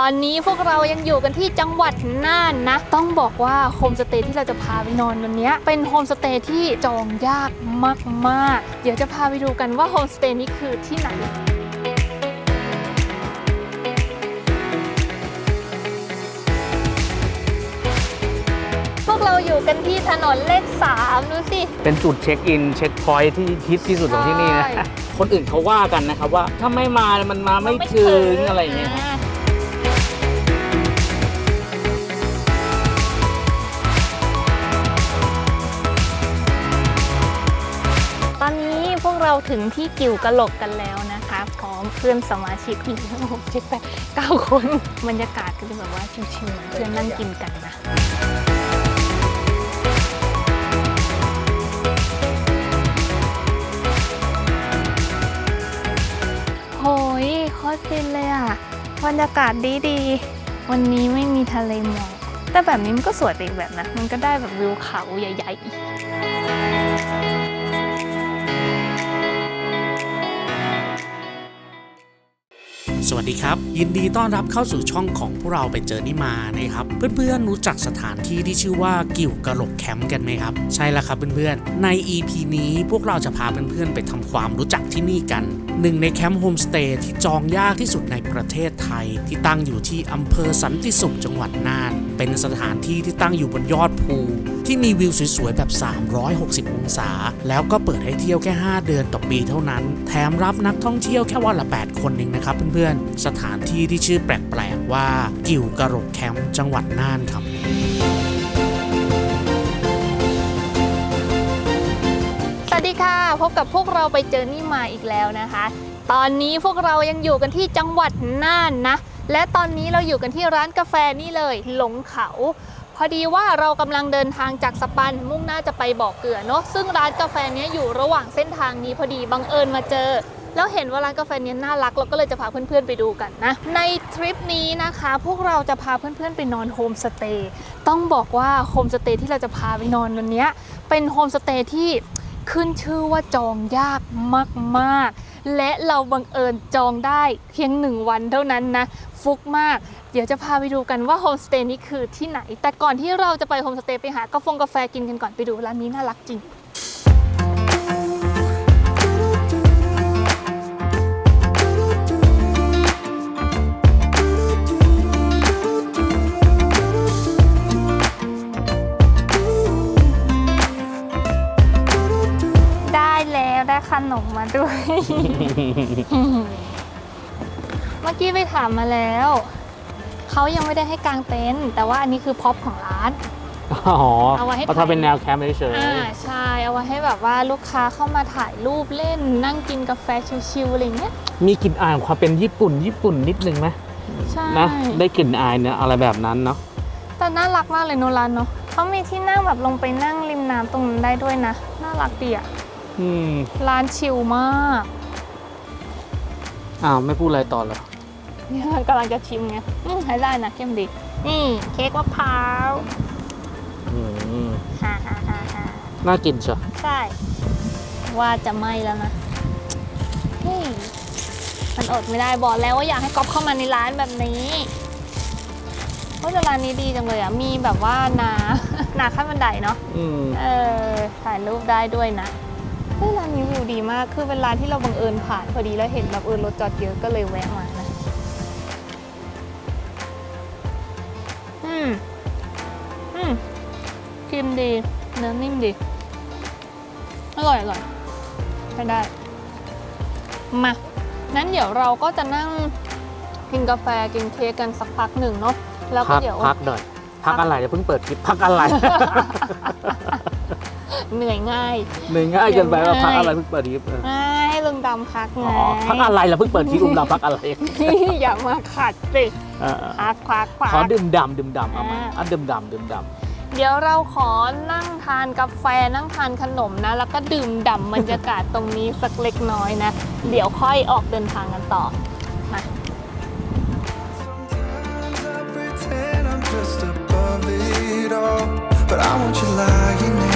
ตอนนี้พวกเรายังอยู่กันที่จังหวัดน่านนะ ต้องบอกว่าโฮมสเตย์ที่เราจะพาไปนอนวันเนี้ยเป็นโฮมสเตย์ที่จองยากมากๆ เดี๋ยวจะพาไปดูกันว่าโฮมสเตย์นี้คือที่ไหนพวกเราอยู่กันที่ถนนเลขสามดูสิ เป็นจุดเช็คอิน เช็คพอยท์ที่ฮิตที่สุดของที่นี่นะใช่คนอื่นเขาว่ากันนะครับว่าถ้าไม่มา มันมาไม่ถึงอะไรอย่างเงี้ย เราถึงที่กิ่วกะหลกกันแล้วนะคะ พร้อมเพื่อนสมาชิกอีกหกเจ็ดแปดเก้าคนบรรยากาศก็จะแบบว่าชิวๆเพื่อนนั่งกินกันนะโหยโคตรฟินเลยอะบรรยากาศดีดีๆวันนี้ไม่มีทะเลหมอกแต่แบบนี้มันก็สวยไปอีกแบบนะ มันก็ได้แบบวิวเขาใหญ่ ๆ สวัสดีครับ ยินดีต้อนรับเข้าสู่ช่องของพวกเราไปเจอนี่มานะครับ เพื่อนๆรู้จักสถานที่ที่ชื่อว่ากิ่วกระโหลกแคมป์กันไหมครับ ใช่แล้วครับเพื่อนๆ ใน EP นี้พวกเราจะพาเพื่อนๆไปทำความรู้จักที่นี่กัน หนึ่งในแคมป์โฮมสเตย์ที่จองยากที่สุดในประเทศไทย ที่ตั้งอยู่ที่อำเภอสันติสุขจังหวัดน่าน เป็นสถานที่ที่ตั้งอยู่บนยอดภู ที่มีวิวสวยๆ แบบ 360 องศา แล้วก็เปิดให้เที่ยวแค่ 5 เดือนต่อปีเท่านั้น แถมรับนักท่องเที่ยวแค่วันละ 8 คนเองนะครับเพื่อนๆ สถานที่ที่ชื่อแปลกๆว่า กิ่วกระโหลกแคมป์จังหวัดน่านครับสวัสดีค่ะ พบกับพวกเราไปเจอนี่มาอีกแล้วนะคะ ตอนนี้พวกเรายังอยู่กันที่จังหวัดน่านนะ และตอนนี้เราอยู่กันที่ร้านกาแฟนี่เลย หลงเขา พอดีว่าเรากำลังเดินทางจากสปันมุ่งหน้าจะไปบ่อเกลือเนาะซึ่งร้านกาแฟนี้อยู่ระหว่างเส้นทางนี้พอดีบังเอิญมาเจอ แล้วเห็นว่าร้านกาแฟนี้น่ารักเราก็เลยจะพาเพื่อนๆไปดูกันนะ ในทริปนี้นะคะ พวกเราจะพาเพื่อนๆไปนอนโฮมสเตย์ต้องบอกว่าโฮมสเตย์ที่เราจะพาไปนอนวันนี้เป็นโฮมสเตย์ที่ขึ้นชื่อว่าจองยากมากๆ และเราบังเอิญจองได้เพียงหนึ่งวันเท่านั้นนะ ฟุกมาก เดี๋ยวจะพาไปดูกันว่าโฮมสเตย์นี้คือที่ไหน แต่ก่อนที่เราจะไปโฮมสเตย์ไปหากาแฟกาแฟกินกันก่อนไปดูร้านนี้น่ารักจริง ได้ขนมมาด้วย เมื่อกี้ไปถามมาแล้ว เขายังไม่ได้ให้กางเต็นท์แต่ว่าอันนี้คือพ็อปของร้าน อ๋อเอาไว้ให้ เขาทำเป็นแนวแคมป์เฉยอ่าใช่เอาไว้ให้แบบว่าลูกค้าเข้ามาถ่ายรูปเล่น นั่งกินกาแฟชิลๆอะไรอย่างเงี้ยๆมีกลิ่นอายของความเป็นญี่ปุ่น ญี่ปุ่นนิดนึงไหมใช่นะได้กลิ่นอายเนี่ยอะไรแบบนั้นเนาะแต่น่ารักมากเลยโนรันเนาะเขามีที่นั่งแบบลงไปนั่งริมน้ำตรงนั้นได้ด้วยนะ น่ารักดีอะ อืมร้านชิลมากอ้าวไม่พูดอะไรต่อเหรอเนี่ยกำลังจะชิมไงอืมใช้ได้นะเข้มดี นี่เค้กมะพร้าวอืมฮ่าฮ่าฮ่าฮ่าน่ากินเชียวใช่ ว่าจะไหม่แล้วนะเฮ้ยมันอดไม่ได้บอกแล้วว่าอยากให้ก๊อฟเข้ามาในร้านแบบนี้เพราะแต่ร้านนี้ดีจังเลยอะมีแบบว่านา นาขั้นบันไดเนาะอืม เออถ่ายรูปได้ด้วยนะ เฮ้ยร้านนี้วิวดีมาก คือเป็นร้านที่เราบังเอิญผ่านพอดีแล้วเห็นแบบเออรถจอดเยอะก็เลยแวะมานะ อืม อืมครีมดี เนื้อนิ่มดี อร่อยอร่อยใช้ได้ มา นั้นเดี๋ยวเราก็จะนั่งกินกาแฟกินเค้กกันสักพักหนึ่งเนาะ แล้วก็พักเดี๋ยว พักหน่อย พักอะไรเดี๋ยวเพิ่งเปิดคลิปพักอะไร เหนื่อยง่าย เหนื่อยง่ายเกินไปว่าเหนื่อยพักอะไรเพิ่งเปิดคลิปเออให้ลุงดำพักไงอ๋อพักอะไรล่ะเพิ่งเปิดคลิปอุ้มดำพักอะไรอย่ามาขัดสิเออพักพักพักขอดื่มดำดื่มดำเอามาอ่าอะดื่มดำดื่มดเดี๋ยวเราขอนั่งทานกาแฟนั่งทานขนมนะ แล้วก็ดื่มด่ำบรรยากาศตรงนี้สักเล็กน้อยนะ เดี๋ยวค่อยออกเดินทางกันต่อมา Sometimes I pretend I'm just above it all. But I want you lying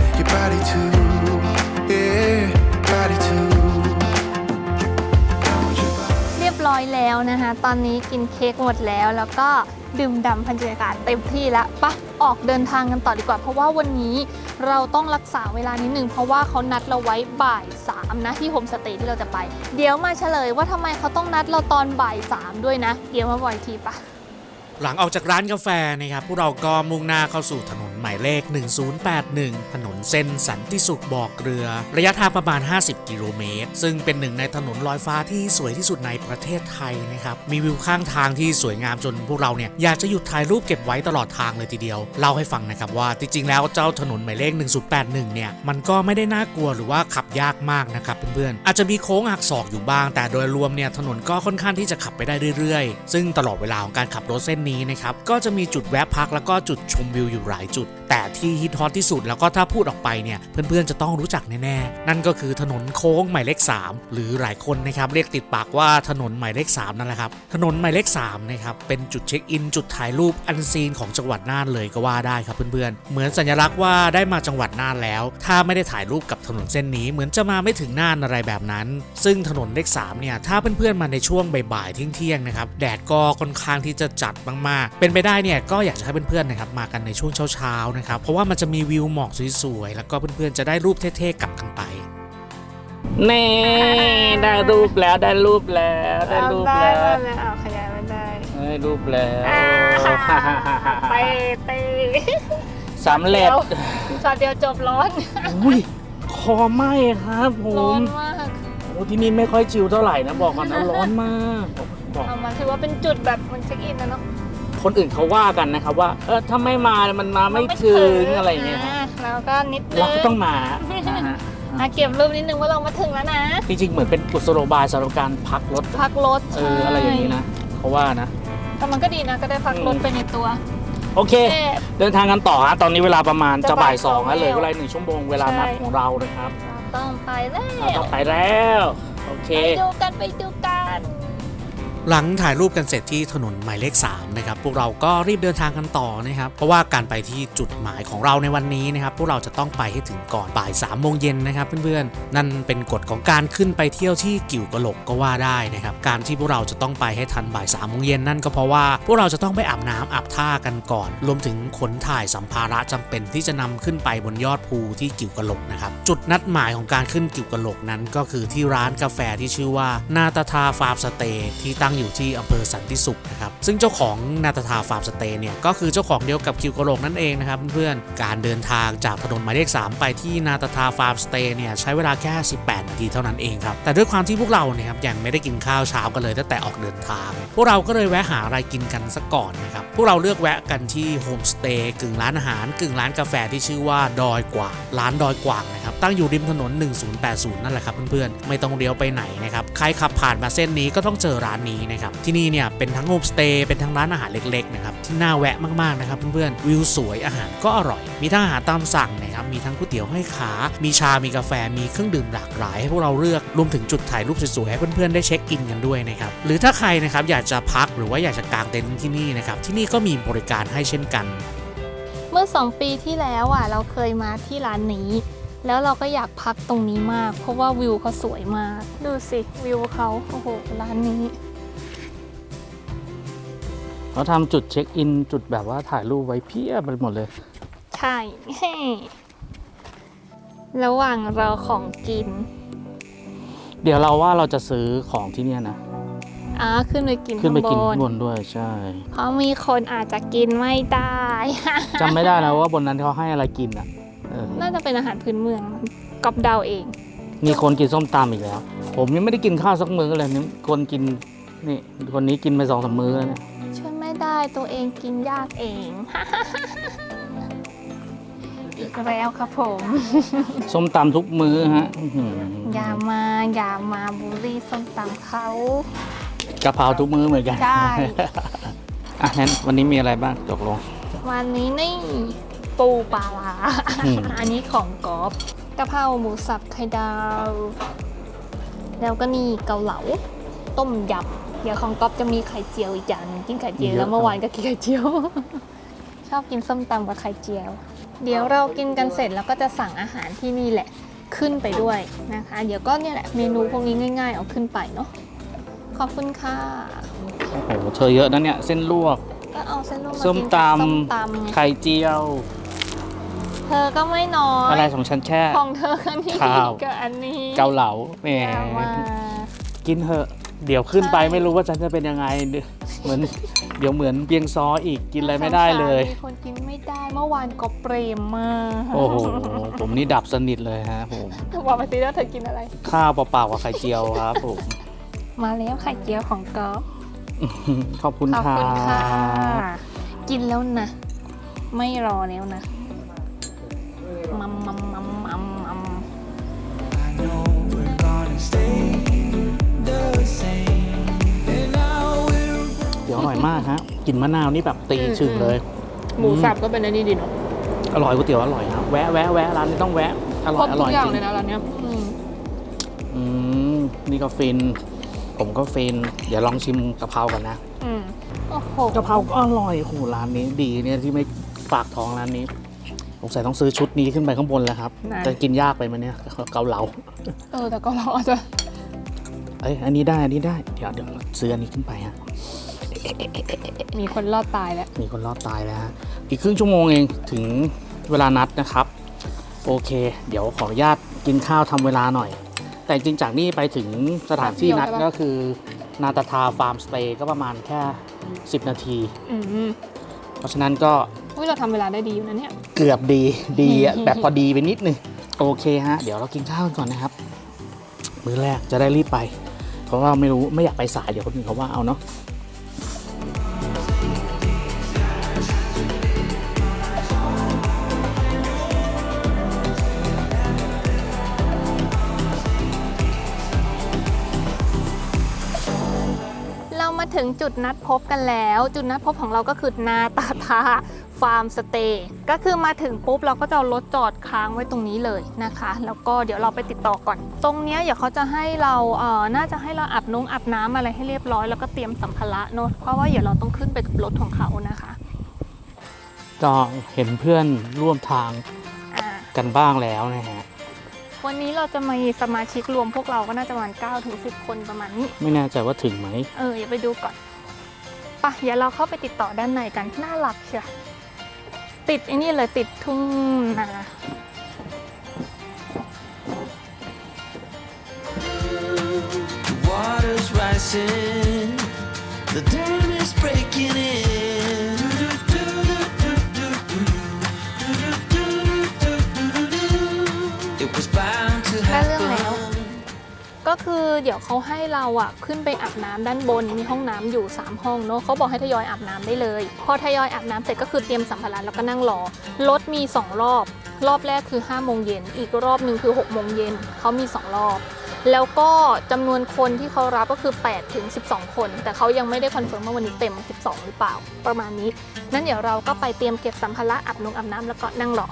แล้วนะคะ ตอนนี้กินเค้กหมดแล้ว แล้วก็ดื่มด่ำบรรยากาศเต็มที่แล้วปะออกเดินทางกันต่อดีกว่า เพราะว่าวันนี้เราต้องรักษาเวลานิดนึง เพราะว่าเขานัดเราไว้บ่ายสามนะที่โฮมสเตย์ที่เราจะไป เดี๋ยวมาเฉลยว่าทำไมเขาต้องนัดเราตอนบ่ายสามด้วยนะ เดี๋ยวมาบ่อยทีปะ หลังออกจากร้านกาแฟนะครับพวกเราก็มุ่งหน้าเข้าสู่ถนน หมายเลข 1081 ถนนเส้นสันติสุขบอกเรือ ระยะทางประมาณ 50 กิโลเมตร ซึ่งเป็นหนึ่งในถนนลอยฟ้าที่สวยที่สุดในประเทศไทยนะครับ มีวิวข้างทางที่สวยงามจนพวกเราเนี่ยอยากจะหยุดถ่ายรูปเก็บไว้ตลอดทางเลยทีเดียว เล่าให้ฟังนะครับว่าจริงๆแล้วเจ้าถนนหมายเลข 1081 เนี่ยมันก็ไม่ได้น่ากลัวหรือว่าขับยากมากนะครับเพื่อนๆอาจจะมีโค้งหักศอกอยู่บ้าง แต่โดยรวมเนี่ยถนนก็ค่อนข้างที่จะขับไปได้เรื่อยๆ ซึ่งตลอดเวลาของการขับรถเส้นนี้นะครับก็จะมีจุดแวะพักแล้วก็จุดชมวิวอยู่หลายจุดแต่ที่ฮิตฮอตที่สุดแล้วก็ถ้าพูดออกไปเนี่ย เพื่อนๆจะต้องรู้จักแน่ๆ นั่นก็คือถนนโค้งหมายเลข 3 หรือหลายคนนะครับเรียกติดปากว่าถนนหมายเลข 3 นั่นแหละครับ ถนนหมายเลข3นะครับเป็นจุดเช็คอิน จุดถ่ายรูปอันซีนของจังหวัดน่านเลยก็ว่าได้ครับเพื่อนๆ เหมือนสัญลักษณ์ว่าได้มาจังหวัดน่านแล้ว ถ้าไม่ได้ถ่ายรูปกับถนนเส้นนี้เหมือนจะมาไม่ถึงน่านอะไรแบบนั้น ซึ่งถนนเลข3เนี่ยถ้าเพื่อนๆมาในช่วงบ่ายๆเที่ยงๆนะครับแดดก็ค่อนข้างที่จะจัดมากๆ เป็นไปได้เนี่ยก็อยากจะให้เพื่อนๆนะครับมากันในช่วงเช้าๆนะครับ เพราะว่ามันจะมีวิวหมอกสวยๆ แล้วก็เพื่อนๆ จะได้รูปเท่ๆกลับกันไปแน่ได้รูปแล้วได้รูปแล้วได้รูปแล้วเอาขยายมันได้ได้รูปแล้วไปเตะสำเร็จช็อตเดียวจบร้อนอุ้ยคอไหม้ครับผร้อมนมากโอ้ที่นี่ไม่ค่อยชิลเท่าไหร่นะบอกก่อนนะร้อนมากบอกเอามาถือว่าเป็นจุดแบบมันเช็คอินนะเนาะ คนอื่นเขาว่ากันนะครับว่า เออถ้าไม่มามันมาไม่ถึงอะไรอย่างเงี้ยครับอะแล้วก็นิดนึเรางก็ต้องมานะฮะ อะเก็บรูปนิดนึงว่าเรามาถึงแล้วนะ จริงๆ เหมือนเป็นกุศโลบายสำหรับการพักรถ พักรถเออ อะไรอย่างนี้นะเขาว่านะ แต่มันก็ดีนะก็ได้พักรถอืมไปในตัว โอเค เอ๊ะ เดินทางกันต่อฮะตอนนี้เวลาประมาณจะจะบ่ายบ่ายสองสองแล้วเหลยแล้วเวลาหนึ่งชั่วโมงเวลานัดใช่ ของเรานะครับเราต้องไปแล้วเราต้องไปแล้ว โอเค ไปดูกันไปดูกัน หลังถ่ายรูปกันเสร็จที่ถนนหมายเลข3นะครับพวกเราก็รีบเดินทางกันต่อนะครับเพราะว่าการไปที่จุดหมายของเราในวันนี้นะครับพวกเราจะต้องไปให้ถึงก่อนบ่าย3ามโมงเย็นนะครับเพื่อนๆนั่นเป็นกฎของการขึ้นไปเที่ยวที่กิ่วกะโหลกก็ว่าได้นะครับการที่พวกเราจะต้องไปให้ทันบ่าย3ามโมงเย็นนั่นก็เพราะว่าพวกเราจะต้องไปอาบน้ำอาบท่ากันก่อน รวมถึงขนถ่ายสัมภาระจำเป็นที่จะนำขึ้นไปบนยอดภูที่กิ่วกะโหลกนะครับจุดนัดหมายของการขึ้นกิ่วกะโหลกนั้นก็คือที่ร้านกาแฟที่ชื่อว่านาตาทาฟาร์มสเตย์ที่ตั้งอยู่ที่อำเภอสันติสุขนะครับซึ่งเจ้าของนาตาทาฟาร์มสเตย์เนี่ยก็คือเจ้าของเดียวกับคิวกะโหลกนั่นเองนะครับเพื่อนๆการเดินทางจากถนนหมายเลข 3 ไปที่นาตาทาฟาร์มสเตย์เนี่ยใช้เวลาแค่ 18 ทีเท่านั้นเองครับ แต่ด้วยความที่พวกเราเนี่ยครับยังไม่ได้กินข้าวเช้ากันเลยตั้งแต่ออกเดินทาง พวกเราก็เลยแวะหาอะไรกินกันสักก่อนนะครับ พวกเราเลือกแวะกันที่โฮมสเตย์กึ่งร้านอาหารกึ่งร้านกาแฟที่ชื่อว่าดอยกว่างร้านดอยกว่างนะครับตั้งอยู่ริมถนน 1080 นั่นแหละครับเพื่อนๆ ไม่ต้องเลี้ยวไปไหนนะครับ ใครขับผ่านมาเส้นนี้ก็ต้องเจอร้านนี้นะครับ ที่นี่เนี่ยเป็นทั้งโฮมสเตย์ เป็นทั้งร้านอาหารเล็กๆนะครับ ที่น่าแวะมากๆนะครับเพื่อนๆ วิวสวย อาหารก็อร่อย มีทั้งอาหารตามสั่งนะครับ มีทั้งก๋วยเตี๋ยวให้ขา มีชา มีกาแฟ มีเครื่องดื่มหลากหลายให้พวกเราเลือกรวมถึงจุดถ่ายรูปสวยๆให้เพื่อนๆได้เช็คอินกันด้วยนะครับหรือถ้าใครนะครับอยากจะพักหรือว่าอยากจะกางเต็นท์ที่นี่นะครับที่นี่ก็มีบริการให้เช่นกัน เมื่อ 2 ปีที่แล้วอะเราเคยมาที่ร้านนี้ แล้วเราก็อยากพักตรงนี้มาก เพราะว่าวิวเขาสวยมาก ดูสิวิวเขาโอ้โหร้านนี้ เขาทำจุดเช็คอินจุดแบบว่าถ่ายรูปไว้เพียบไปหมดเลย ใช่ ระหว่างเราของกิน เดี๋ยวเราว่าเราจะซื้อของที่เนี่ยนะ อ่าขึ้นไปกินขึ้นไปกินข้างข้างบบนนด้วยใช่เพราะมีคนอาจจะกินไม่ได้ จำไม่ได้นะว่าบนนั้นเขาให้อะไรกินอะเออน่าจะเป็นอาหารพื้นเมืองกอบเดาเอง มีคนกินส้มตำอีกแล้ว ผมยังไม่ได้กินข้าวสักมื้อเลยนี่คนกินนี่คนนี้กินไปสองสามมื้อแล้วเนี่ยช่วยไม่ได้ตัวเองกินยากเอง อีกแล้วครับผม ส้มตำทุกมื้อฮะอื้อหืออย่ามาอย่ามาบูลลี่ส้มตำเขา กะเพราทุกมื้อเหมือนกันได้อะงั้นวันนี้มีอะไรบ้างตกลง วันนี้นี่ปูปลาร้าอืม อันนี้ของกอฟกะเพราหมูสับไข่ดาว แล้วก็นี่เกาเหลา ต้มยำเดี๋ยวของก๊อฟจะมีไข่เจียวอีกอย่างหนึงกินไข่เจียวแล้วเมื่อวานก็กินไข่เจียว ชอบกินส้มตำกับไข่เจียว เดี๋ยวเรากินกันเสร็จแล้วก็จะสั่งอาหารที่นี่แหละขึ้นไปด้วยนะคะ เดี๋ยวก็เนี่ยแหละเมนูพวกนี้ง่ายๆ เอาขึ้นไปเนาะขอบคุณค่ะ โอ้โหเธอเยอะนะเนี่ย เส้นลวก ก็เอาเส้นลวกมาส้มกินตกับส้มตำำไงไข่เจียวเธอก็ไม่น้อยอะไรของฉันแค่ ของเธอก็นี่ข้าว กับอันนี้เกาเหลาแหมอย่ามากินเถอะ เดี๋ยวขึ้นไปใช่ไม่รู้ว่าฉันจะเป็นยังไง เหมือนเดี๋ยวเหมือนเปียงซออีกกินอะไรไม่ได้เลย มีคนกินไม่ได้เมื่อวานก็เปรมมากโอ้โหผมนี่ดับสนิทเลยฮะผมบอกมาสิว่าเธอกินอะไร ข้าวเปล่าๆกับไข่เจียวครับผมมาแล้วไข่เจียวของก๊อฟขอบคุณขอบค่ะคุณค่ะ กินแล้วนะ ไม่รอแล้วนะ มัมมัมมัมมัมมัม I know we're gonna stay we're เดี๋ยวอร่อยมากฮะกลินมะนาวนี่แบบตีฉึงเลย หมูสับก็เป็นอันนี้ดีเนาะอร่อยก๋วยเตี๋ยวอร่อยครับแวะแวะแวะร้านนี้ต้องแวะอคร่รอบยอทุร่อกยอย่างจริงเลยนะร้านเนี้ยอืมอืมนี่ก็ฟิน ผมก็ฟิน เดี๋ยวลองชิมกะเพรากันนะอืมโอ้โหกะเพราก็อร่อยโอ้โหร้านนี้ดีเนี่ยที่ไม่ฝากท้องร้านนี้สงสัยต้องซื้อชุดนี้ขึ้นไปข้างบนแล้วครับนะจะกินยากไปไหมเนี่ยเกาเหลาเออแต่ก็เราอาจจะเอ้ยอันนี้ได้อันนี้ได้เดี๋ยวเดี๋ยวซื้ออันนี้ขึ้นไปฮะ มีคนรอดตายแล้ว มีคนรอดตายแล้วฮะอีกครึ่งชั่วโมงเองถึงเวลานัดนะครับ โอเค เดี๋ยวขออนุญาตกินข้าวทำเวลาหน่อย แต่จริงๆจากนี่ไปถึงสถานที่นัดแป๊บเดียวใช่ปะก็คือ นาตาทาฟาร์มสเตย์ก็ประมาณแค่ 10 นาทีอืมเพราะฉะนั้นก็อุ้ยเราทำเวลาได้ดีอยู่นะเนี่ย เกือบดีดีอะแบบพอดีไปนิดนึงโอเคฮะ เดี๋ยวเรากินข้าวกันก่อนนะครับ มื้อแรกจะได้รีบไป เพราะว่าไม่รู้ไม่อยากไปสายเดี๋ยวคนอื่นเขาว่าเอาเนาะ จุดนัดพบกันแล้ว จุดนัดพบของเราก็คือนาตาทาฟาร์มสเตย์ก็คือมาถึงปุ๊บเราก็จะเอารถจอดค้างไว้ตรงนี้เลยนะคะ แล้วก็เดี๋ยวเราไปติดต่อก่อน ตรงเนี้ยเดี๋ยวเขาจะให้เราเอ่อน่าจะให้เราอาบน้องอาบน้ำอะไรให้เรียบร้อยแล้วก็เตรียมสัมภาระเนอะเพราะว่าเดี๋ยวเราต้องขึ้นไปกับรถของเขานะคะก็เห็นเพื่อนร่วมทางอ่า กันบ้างแล้วนะฮะ วันนี้เราจะมีสมาชิกรวมพวกเราก็น่าจะประมาณ9ถึง10 คนประมาณนี้ ไม่แน่ใจว่าถึงไหม เอออย่าไปดูก่อนปะเดี๋ยวเราเข้าไปติดต่อด้านในกัน น่ารักเชียวติดไอ้นี่เลยติดทุ่งนา The water's rising, คือเดี๋ยวเขาให้เราอะขึ้นไปอาบน้ำด้านบนมีห้องน้ำอยู่ 3 ห้องเนอะเขาบอกให้ทยอยอาบน้ำได้เลย พอทยอยอาบน้ำเสร็จก็คือเตรียมสัมภาระแล้วก็นั่งรอรถมี 2 รอบ รอบแรกคือ5โมงเย็นอีกรอบหนึ่งคือ6โมงเย็นเขามี 2 รอบ แล้วก็จำนวนคนที่เขารับก็คือ8ถึง12 คน แต่เขายังไม่ได้คอนเฟิร์มว่าวันนี้เต็ม 12 หรือเปล่า ประมาณนี้ นั้นเดี๋ยวเราก็ไปเตรียมเก็บสัมภาระอาบนงอาบน้ำแล้วก็นั่งรอ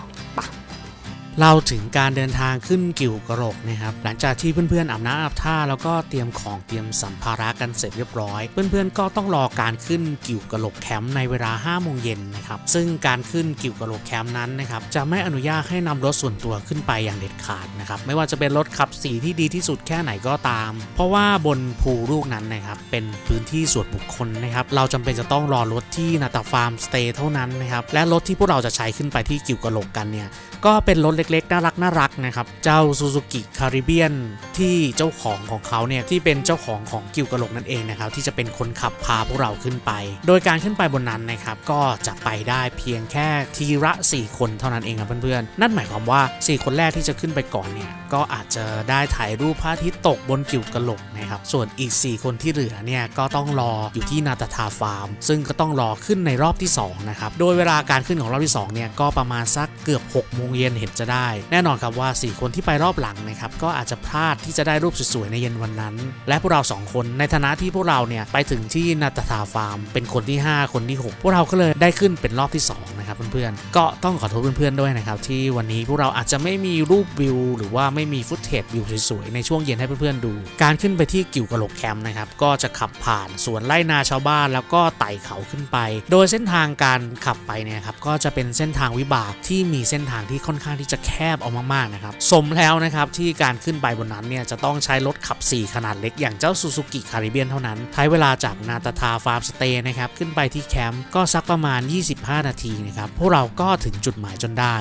เล่าถึงการเดินทางขึ้นกิ่วกระโหลกนะครับ หลังจากที่เพื่อนๆอาบน้ำอาบท่าแล้วก็เตรียมของเตรียมสัมภาระกันเสร็จเรียบร้อย เพื่อนๆก็ต้องรอการขึ้นกิ่วกระโหลกแคมป์ในเวลา5โมงเย็นนะครับซึ่งการขึ้นกิ่วกระโหลกแคมป์นั้นนะครับจะไม่อนุญาตให้นำรถส่วนตัวขึ้นไปอย่างเด็ดขาดนะครับไม่ว่าจะเป็นรถขับสีที่ดีที่สุดแค่ไหนก็ตาม เพราะว่าบนภูลูกนั้นนะครับเป็นพื้นที่ส่วนบุคคลนะครับเราจำเป็นจะต้องรอรถที่นาตาฟาร์มสเตย์เท่านั้นนะครับและรถที่พวกเราจะใช้ขึ้นไปที่กิ่วกระโหลกกันเนี่ย ก็เป็นรถเล็กๆ น่ารักน่ารักนะครับ เจ้า Suzuki Caribbean ที่เจ้าของของเขาเนี่ย ที่เป็นเจ้าของของกิวกระโหลกนั่นเองนะครับ ที่จะเป็นคนขับพาพวกเราขึ้นไป โดยการขึ้นไปบนนั้นนะครับ ก็จะไปได้เพียงแค่ทีละ 4 คนเท่านั้นเองครับเพื่อนๆ นั่นหมายความว่า 4 คนแรกที่จะขึ้นไปก่อนเนี่ย ก็อาจจะได้ถ่ายรูปพระอาทิตย์ตกบนกิวกระโหลกนะครับ ส่วนอีก 4 คนที่เหลือเนี่ยก็ต้องรออยู่ที่นาตาทาฟาร์ม ซึ่งก็ต้องรอขึ้นในรอบที่2นะครับ โดยเวลาการขึ้นของรอบที่2เนี่ยก็ประมาณสักเกือบ6โมงเย็นเห็นจะได้ แน่นอนครับว่า 4 คนที่ไปรอบหลังนะครับก็อาจจะพลาดที่จะได้รูปสวยๆในเย็นวันนั้น และพวกเราสองคนในฐานะที่พวกเราเนี่ยไปถึงที่นาตาทาฟาร์ม เป็นคนที่ 5 คนที่ 6 พวกเราก็เลยได้ขึ้นเป็นรอบที่2นะครับเพื่อนๆก็ต้องขอโทษเพื่อนๆด้วยนะครับที่วันนี้พวกเราอาจจะไม่มีรูปวิว หรือว่าไม่มีฟุตเทจวิวสวยๆในช่วงเย็นให้เพื่อนๆดู การขึ้นไปที่กิวกะโหลกแคมป์นะครับก็จะขับผ่านสวนไร่นาชาวบ้าน แล้วก็ไต่เขาขึ้นไป โดยเส้นทางการขับไปเนี่ยครับก็จะเป็นเส้นทางวิบากที่มีเส้นทางที่ค่อนข้างที่จะแคบเอามากๆนะครับสมแล้วนะครับที่การขึ้นไปบนนั้นเนี่ยจะต้องใช้รถขับ 4 ขนาดเล็กอย่างเจ้าซูซูกิคาริเบียนเท่านั้นใช้เวลาจากนาตาทาฟาร์มสเตย์นะครับขึ้นไปที่แคมป์ก็สักประมาณ 25 นาทีนะครับพวกเราก็ถึงจุดหมายจนได้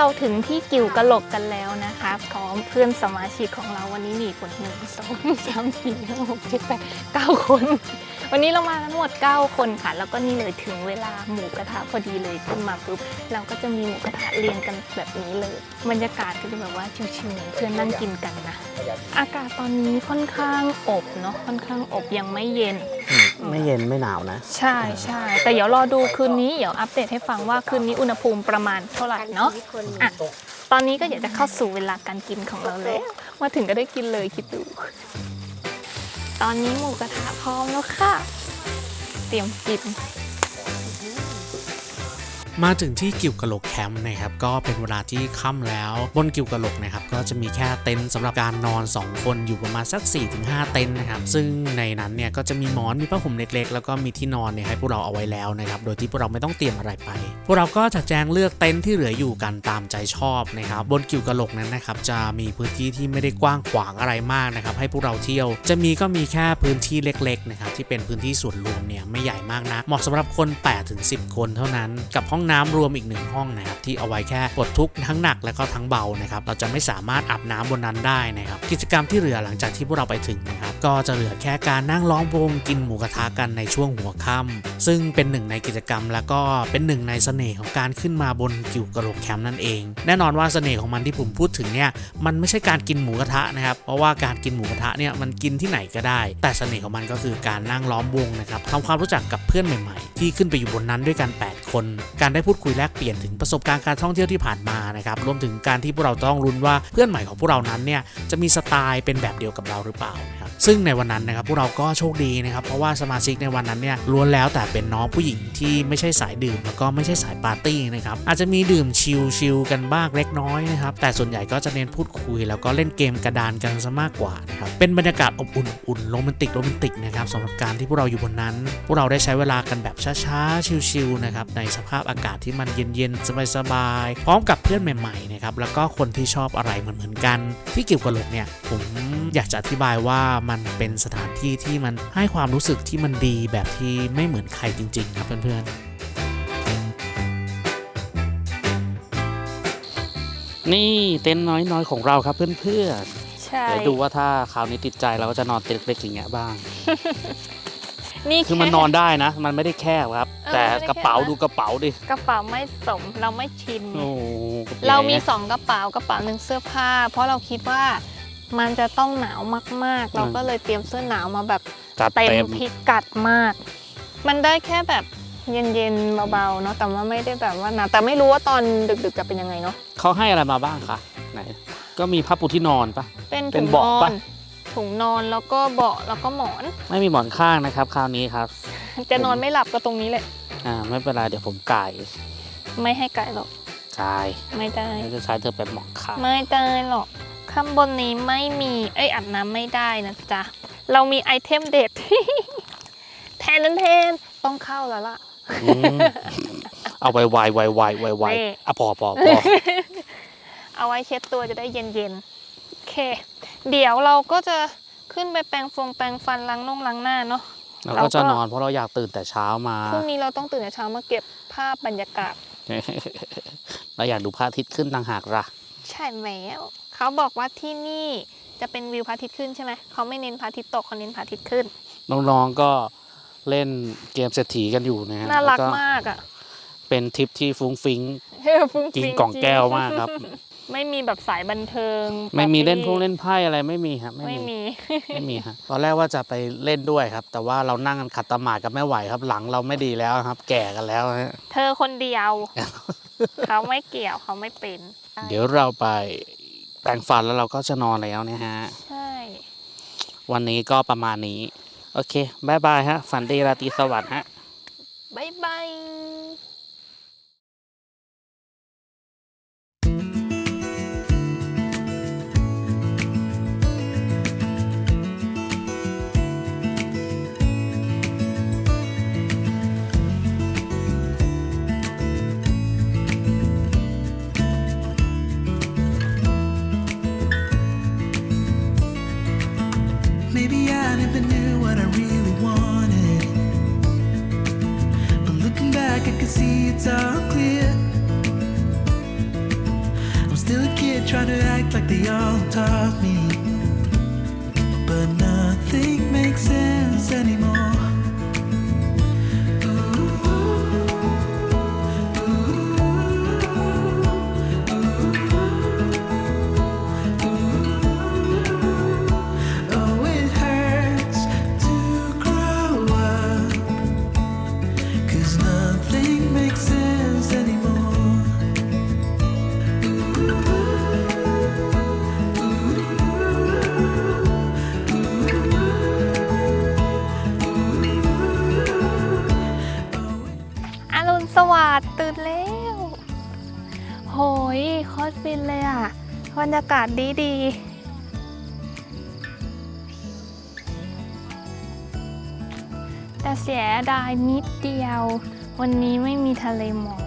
เราถึงที่กิวกะโหลกกันแล้วนะคะพร้อมเพื่อนสมาชิกของเราวันนี้มีคนหนึ่งสองสามสี่ห้าหกเจ็ดแปดเก้าคน วันนี้เรามากันทั้งหมด 9 คนค่ะ แล้วก็นี่เลยถึงเวลาหมูกระทะพอดีเลยขึ้นมาปุ๊บเราก็จะมีหมูกระทะเรียงกันแบบนี้เลยบรรยากาศก็จะแบบว่าชิวๆเพื่อนนั่งกินกันนะ อากาศตอนนี้ค่อนข้างอบเนาะค่อนข้างอบยังไม่เย็น ไม่เย็นไม่หนาวนะ ใช่ใช่แต่เดี๋ยวรอดูคืนนี้เดี๋ยวอัปเดตให้ฟังว่าคืนนี้อุณหภูมิประมาณเท่าไหร่เนาะอะตอนนี้ก็อยากจะเข้าสู่เวลาการกินของเราแล้วมาถึงก็ได้กินเลยคิดดู ตอนนี้หมูกระทะพร้อมแล้วค่ะ เตรียมกิน มาถึงที่กิวกะโหลกแคมป์นะครับก็เป็นเวลาที่ค่ำแล้ว บนกิวกะโหลกนะครับก็จะมีแค่เต็นท์สำหรับการนอน 2 คนอยู่ประมาณสัก 4-5 เต็นท์นะครับซึ่งในนั้นเนี่ยก็จะมีหมอนมีผ้าห่มเล็กๆ แล้วก็มีที่นอนเนี่ยให้พวกเราเอาไว้แล้วนะครับโดยที่พวกเราไม่ต้องเตรียมอะไรไป พวกเราก็จะแจงเลือกเต็นท์ที่เหลืออยู่กันตามใจชอบนะครับบนกิวกะโหลกนั้นนะครับจะมีพื้นที่ที่ไม่ได้กว้างขวางอะไรมากนะครับให้พวกเราเที่ยว จะมีก็มีแค่พื้นที่เล็กๆนะครับที่เป็นพื้นที่ส่วนรวมเนี่ยไม่ใหญ่มากนะเหมาะสำหรับคน8-10 คนเท่านั้นกับห้องน้ำรวมอีกหนึ่งห้องนะครับที่เอาไว้แค่ปลดทุกข์ทั้งหนักและก็ทั้งเบานะครับเราจะไม่สามารถอาบน้ำบนนั้นได้นะครับกิจกรรมที่เหลือหลังจากที่พวกเราไปถึงนะครับก็จะเหลือแค่การนั่งล้อมวงกินหมูกระทะกันในช่วงหัวค่ำซึ่งเป็นหนึ่งในกิจกรรม แล้วก็เป็นหนึ่งในเสน่ห์ของการขึ้นมาบนกิวกระโหลกแคมป์นั่นเอง แน่นอนว่าเสน่ห์ของมันที่ผมพูดถึงเนี่ยมันไม่ใช่การกินหมูกระทะนะครับ เพราะว่าการกินหมูกระทะเนี่ยมันกินที่ไหนก็ได้ แต่เสน่ห์ของมันก็คือการนั่งล้อมวงนะครับทำความรู้จักกับเพื่อนใหม่ๆ ที่ขึ้นไปอยู่บนนั้นด้วยกัน 8 คน การได้พูดคุยแลกเปลี่ยนถึงประสบการณ์การท่องเที่ยวที่ผ่านมานะครับรวมถึงการที่พวกเราต้องรุ้นว่าเพื่อนใหม่ของพวกเรานั้นเนี่ยจะมีสไตล์เป็นแบบเดียวกับเราหรือเปล่านะครับซึ่งในวันนั้นนะครับพวกเราก็โชคดีนะครับเพราะว่าสมาชิกในวันนั้นเนี่ยล้วนแล้วแต่เป็นน้องผู้หญิงที่ไม่ใช่สายดื่มแล้วก็ไม่ใช่สายปาร์ตี้นะครับอาจจะมีดื่มชิลๆกันบ้างเล็กน้อยนะครับแต่ส่วนใหญ่ก็จะเน้นพูดคุย แล้วก็เล่นเกมกระดานกันซะมากกว่านะครับเป็นบรรยากาศอบอุ่นๆโรแมนติกโรแมนติกนะครับสำหรับการที่พวกเราอยู่บนนั้น พวกเราได้ใช้เวลากันแบบช้าๆชิลๆนะครับในสภาพอากาศที่มันเย็นๆสบายๆพร้อมกับเพื่อนใหม่ๆนะครับแล้วก็คนที่ชอบอะไรเหมือนๆกัน ที่เกี่ยวกับโลกเนี่ยผมอยากจะอธิบายว่ามันเป็นสถานที่ที่มันให้ความรู้สึกที่มันดีแบบที่ไม่เหมือนใครจริงๆครับเพื่อนๆนี่เต็นท์น้อยๆของเราครับเพื่อนใช่ๆเดี๋ยวดูว่าถ้าคราวนี้ติดใจเราก็จะนอนเต็นท์เล็กๆอย่างเงี้ยบ้าง นี่คือมันแนอนได้นะ มันไม่ได้แคบครับเออแต่ไม่ได้แคบกระเป๋านะดูกระเป๋าดิ กระเป๋าไม่สมเราไม่ชินโอ้โหเรามีสองกระเป๋ากระเป๋าหนึ่งเสื้อผ้า เพราะเราคิดว่า มันจะต้องหนาวมากๆ เราก็เลยเตรียมเสื้อหนาวมาแบบจัดเต็มเต็ม พิกัดมาก มันได้แค่แบบเย็นๆเบาๆเนาะแต่ว่าไม่ได้แบบว่าหนาวแต่ไม่รู้ว่าตอนดึกๆจะเป็นยังไงเนาะเขาให้อะไรมาบ้างคะไหน ก็มีผ้าปูที่นอนปะ เป็นเป็ถุนงนเบาะอปะ นถุงนอนแล้วก็เบาะแล้วก็หมอน ไม่มีหมอนข้างนะครับ คราวนี้ครับ จะนอนไม่หลับก็ตรงนี้แหละ อ่าไม่เป็นไรเดี๋ยวผมก่ายไม่ให้ไก่หรอก ก่ายไม่ได้แล้วจะใช้เธอเป็นหมอนข้างไม่ได้หรอก ข้างบนนี้ไม่มี เอ้ยอาบน้ำไม่ได้นะจ๊ะ เรามีไอเทมเด็ด แทนนั้นแทนต้องเข้าแล้วล่ะ อืมเอาไวไวไวไวไวไวนี่ อะพอพอพอ เอาไว้เช็ดตัวจะได้เย็นๆ โอเค เดี๋ยวเราก็จะขึ้นไปแปรงฟงแปรงฟันล้างน่องล้างหน้าเนาะ เราก็จะนอนเพราะเราอยากตื่นแต่เช้ามา พรุ่งนี้เราต้องตื่นแต่เช้ามาเก็บภาพบรรยากาศ เราอยากดูพระอาทิตย์ขึ้นต่างหากล่ะ ใช่แล้ว เขาบอกว่าที่นี่จะเป็นวิวพระอาทิตย์ขึ้นใช่ไหมเขาไม่เน้นพระอาทิตย์ตกเขาเน้นพระอาทิตย์ขึ้น น้องๆก็เล่นเกมเศรษฐีกันอยู่นะฮะน่ารักแล้วมากอะเป็นทริปที่ฟุ้งฟิ้งเฮ้ยฟุ้งกินฟิ้กล่องแก้วมากครับ ไม่มีแบบสายบันเทิงไม่มีเล่นปาร์พวกตี้เล่นไพ่อะไรไม่มีครับไม่ไม่มี มี ไม่มีฮะตอนแรกว่าจะไปเล่นด้วยครับ แต่ว่าเรานั่งกันขัดตะหมาดกันไม่ไหวครับ หลังเราไม่ดีแล้วครับ แก่กันแล้วฮะ เธอคนเดียว เขาไม่เกี่ยวเขาไม่เป็น เดี๋ยวเราไป แปรงฟันแล้วเราก็จะนอนแล้วนะฮะ ใช่ วันนี้ก็ประมาณนี้ โอเคบายบายฮะ ฝันดีราตรีสวัสดิ์ฮะบายบายากาศดีดีแต่เสียดายนิดเดียว วันนี้ไม่มีทะเลหมอก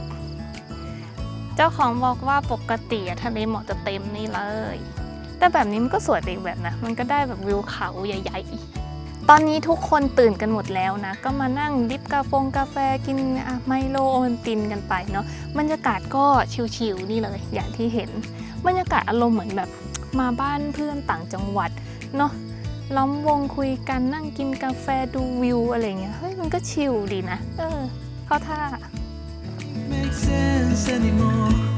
เจ้าของบอกว่าปกติทะเลหมอกจะเต็มนี่เลย แต่แบบนี้มันก็สวยไปอีกแบบนะ มันก็ได้แบบวิวเขาใหญ่ๆ ตอนนี้ทุกคนตื่นกันหมดแล้วนะ ก็มานั่งดิบกาแฟงกาแฟกินไมโลโอวัลตินกันไปเนาะบรรยากาศก็ชิลๆนี่เลย อย่างที่เห็น บรรยากาศอารมณ์เหมือนแบบมาบ้านเพื่อนต่างจังหวัดเนาะล้อมวงคุยกันนั่งกินกาแฟดูวิวอะไรเงี้ยเฮ้ยมันก็ชิลดีนะ เออเข้าท่า make sense anymore.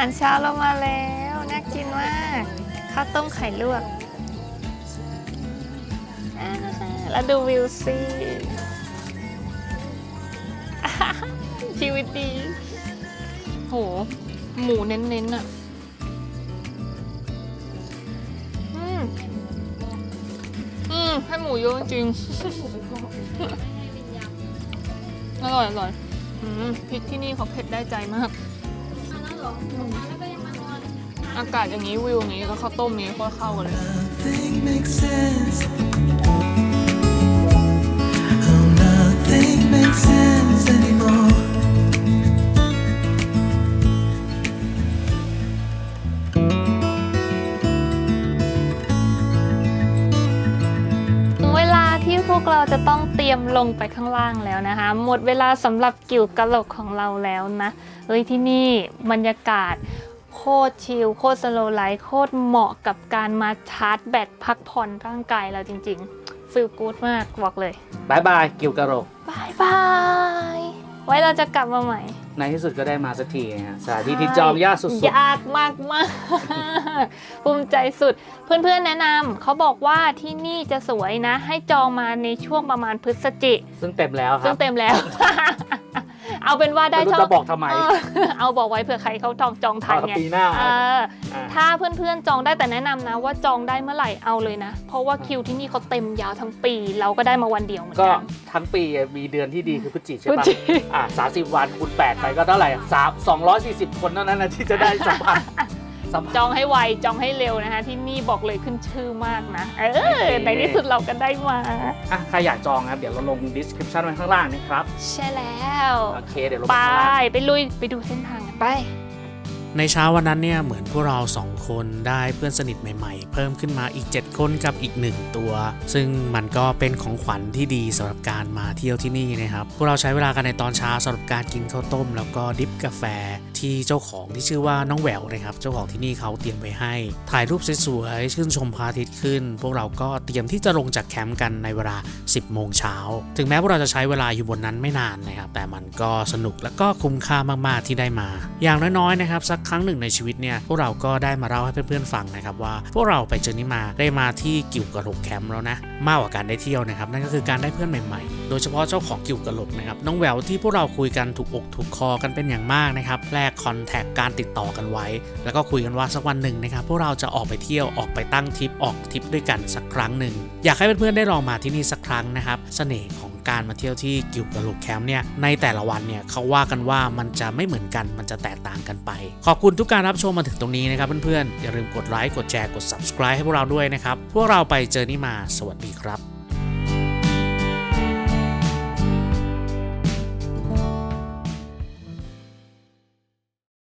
หารเช้าเรามาแล้วน่ากินมากข้าวต้มไข่ลวกแล้วดูวิวสิชีวิตดี โห หมูเน้นๆอะอืมอืมให้หมูเยอะจริง อร่อยอร่อยอืมพริกที่นี่เขาเผ็ดได้ใจมาก อากาศอย่างนี้วิวอย่างนี้ก็ข้าวต้มนี้ก็เข้ากันเลย nothing makes sense. กเราจะต้องเตรียมลงไปข้างล่างแล้วนะคะ หมดเวลาสำหรับกิ่วกะโหลกของเราแล้วนะเฮ้ยที่นี่บรรยากาศโคตรชิลโคตรสโลไลท์โคตรเหมาะกับการมาชาร์จแบตพักผ่อนร่างกายเราจริงๆฟิลกู๊ดมากบอกเลยบายบาย กิวกระโรกบายบาย ไว้เราจะกลับมาใหม่ ในที่สุดก็ได้มาสักทีนะฮะสถานที่ที่จองยากสุดยากมากมากๆภูมิใจสุด เพื่อนๆแนะนำเขาบอกว่าที่นี่จะสวยนะ ให้จองมาในช่วงประมาณพฤศจิๆซึ่งเต็มแล้วคซึ่รังบ เต็มแล้ว เอาเป็นว่าได้ไม่รู้ช่องจะบอกทำไมเออเอาบอกไว้เผื่อใครเขาจองจองทันไงปีหน้าเอออ่าถ้าเพื่อนๆจองได้แต่แนะนำนะ ว่าจองได้เมื่อไหร่เอาเลยนะ เพราะว่าคิวที่นี่เขาเต็มยาวทั้งปี เราก็ได้มาวันเดียวเหมือนก็กันทั้งปีมีเดือนที่ดีคือพฤศจิใช่พฤศปะจิอะสามสิบวันคูณแปดไปก็เท่าไหร่สามสองร้อยสี่สิบคนเท่านั้นนะที่จะได้สัมผัสสบาย จองให้ไวจองให้เร็วนะคะ ที่นี่บอกเลยขึ้นชื่อมากนะ เออ ในที่สุดเราก็ได้มาอะใครอยากจองครับเดี๋ยวเราลง description ไว้ข้างล่างนะครับ ใช่แล้วโอเคเดี๋ยวลงไปไปข้างล่างไปลุยไปดูเส้นทางกันไป ในเช้าวันนั้นเนี่ยเหมือนพวกเราสองคนได้เพื่อนสนิทใหม่ๆ เพิ่มขึ้นมาอีก 7 คนกับอีก 1 ตัว ซึ่งมันก็เป็นของขวัญที่ดีสำหรับการมาเที่ยวที่นี่นะครับ พวกเราใช้เวลากันในตอนเช้าสำหรับการกินข้าวต้ม แล้วก็ดริฟกาแฟที่เจ้าของที่ชื่อว่าน้องแหววนะครับ เจ้าของที่นี่เขาเตรียมไว้ให้ ถ่ายรูปสวยๆชื่นชมพระอาทิตย์ขึ้น พวกเราก็เตรียมที่จะลงจากแคมป์กันในเวลา 10 โมงเช้า ถึงแม้พวกเราจะใช้เวลาอยู่บนนั้นไม่นานนะครับ แต่มันก็สนุกและก็คุ้มค่ามากๆที่ได้มา อย่างน้อยๆนะครับสักครั้งหนึ่งในชีวิตเนี่ยพวกเราก็ได้มาเล่าให้เพื่อนๆฟังนะครับว่า พวกเราไปเจอนี่มาได้มาที่กิวกระโหลกแคมป์แล้วนะมากกว่าการได้เที่ยวนะครับนั่นก็คือการได้เพื่อนใหม่ๆ โดยเฉพาะเจ้าของกิวกระโหลกนะครับน้องแหววที่พวกเราคุยกันถูกอกถูกคอกันเป็นอย่างมากนะครับแลกคอนแทคการติดต่อกันไว้ แล้วก็คุยกันว่าสักวันหนึ่งนะครับพวกเราจะออกไปเที่ยวออกไปตั้งทริปออกทริปด้วยกันสักครั้งหนึ่งอยากให้เพื่อนๆได้ลองมาที่นี่สักครั้งนะครับเสน่ห์ของการมาเที่ยวที่กิวกระโหลกแคมป์เนี่ยในแต่ละวันเนี่ยเขาว่ากันว่ามันจะไม่เหมือนกันมันจะแตกต่างกันไป ขอบคุณทุกการรับชมมาถึงตรงนี้นะครับเพื่อนๆอย่าลืมกดไลค์กดแชร์กด subscribe ให้พวกเราด้วยนะครับพวกเราไปเจอนี่มาสวัสดีครับ